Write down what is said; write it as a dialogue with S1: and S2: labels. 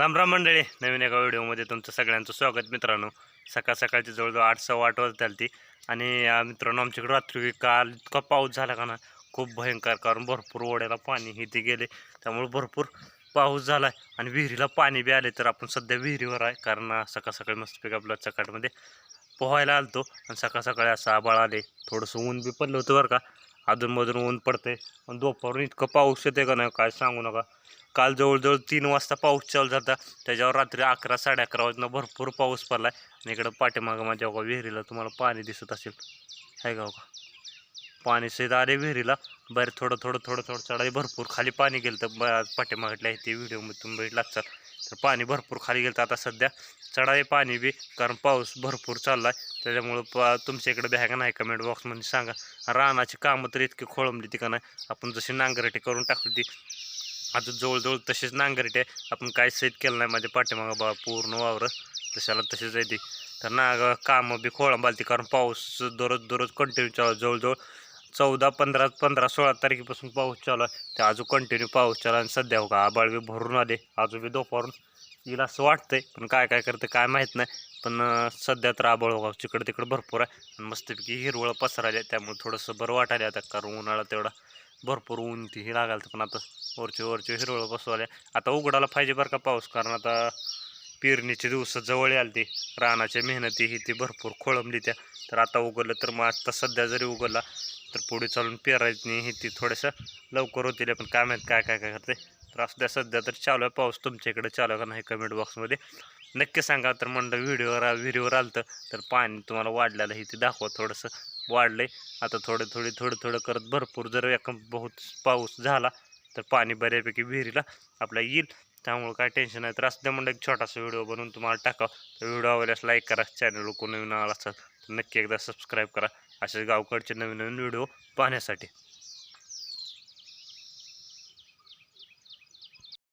S1: रामराम मंडळी नवीन एका व्हिडिओमध्ये तुमचं सगळ्यांचं स्वागत मित्रांनो. सकाळ सकाळची जवळजवळ आठ सव्वा आठ वाजता आली ती आणि अं, मित्रांनो आमच्याकडे रात्री काल इतका पाऊस झाला का ना खूप भयंकर कारण भरपूर ओढ्याला पाणी हे ते गेले. त्यामुळे भरपूर पाऊस झाला आहे आणि विहिरीला पाणी बी आले तर आपण सध्या विहिरीवर आहे कारण सकाळ सकाळी मस्तपैकी आपल्या चकाटमध्ये पोहायला आलतो. आणि सकाळ सकाळी असं आबाळ आले थोडंसं ऊन बी पडलं होतं बरं का. अधूनमधून ऊन पडते आणि दुपारून इतकं पाऊस येते का नाही काय सांगू नका. काल जवळजवळ तीन वाजता पाऊस चालू झाला त्याच्यावर रात्री अकरा साडे अकरा वाजता भरपूर पाऊस पडला आणि इकडं पाठीमागं माझ्या बघा विहिरीला तुम्हाला पाणी दिसत असेल. आहे का हो बघा पाणी सहित आले विहिरीला. बरं थोडं थोडं थोडं थोडं चढाई भरपूर खाली पाणी गेलं तर पाठीमागल्या ते व्हिडिओमध्ये तुम्ही बघितलं असाल तर पाणी भरपूर खाली गेलं आता सध्या चढाई पाणी बी कारण पाऊस भरपूर चालला आहे त्याच्यामुळं प तुमच्या इकडे बॅग नाही कमेंट बॉक्समध्ये सांगा. रानाची कामं तर इतकी खोळंबली ती का नाही? आपण जशी नांगरटी करून टाकली ती आता जवळजवळ तशीच नांगरटे आपण काय सहित केलं नाही माझ्या पाठीमागं बा पूर्ण वावरं. तशाला तशीच आहे ती. तर नाग कामं बी खोळंबालती कारण पाऊस दररोज दररोज कंटिन्यू चालू जवळजवळ चौदा पंधरा पंधरा सोळा तारखेपासून पाऊस चालू आहे. ते अजून कंटिन्यू पाऊस चालू आणि सध्या हो का बी भरून आले अजून बी दुपारून येईल असं वाटतंय पण काय काय करतं काय माहीत नाही. पण सध्या तर आबाळ हो तिकडं तिकडं भरपूर आहे. आणि मस्तपैकी हिरवळ पसरायला त्यामुळे थोडंसं बरं वाटायला आता कारण उन्हाळा तेवढा भरपूर ऊन ती हे लागायला पण आता वरचे वरचे हिरवळ बसवाल्या आता उघडायला पाहिजे बरं का पाऊस कारण आता पेरणीचे दिवस जवळ आले ते रानाच्या मेहनती ही ती भरपूर खोळंबली त्या. तर आता उघडलं तर मग आता सध्या जरी उघडला तर पुढे चालून पेरायची ही ती थोडंसं लवकर होतील पण काय माहीत काय काय काय करते. तर असू द्या सध्या तर चालू आहे पाऊस तुमच्या इकडे चालू आहे का नाही कमेंट बॉक्समध्ये नक्की सांगा तर म्हणलं व्हिडिओवर विहिरीवर आलं तर पाणी तुम्हाला वाढलेलं हे ते दाखवा थोडंसं. वाढलंय आता थोडं थोडी थोडं थोडं करत भरपूर जर एका बहुत पाऊस झाला तर पाणी बऱ्यापैकी विहिरीला आपल्या येईल. त्यामुळे काय टेन्शन नाही. तर असं म्हणलं एक छोटासा व्हिडिओ बनवून तुम्हाला टाका तर व्हिडिओ आवडल्यास लाईक करा चॅनल कोण नवीन आला असेल तर नक्की एकदा सबस्क्राईब करा. असे गावकडचे नवीन नवीन व्हिडिओ पाहण्यासाठी.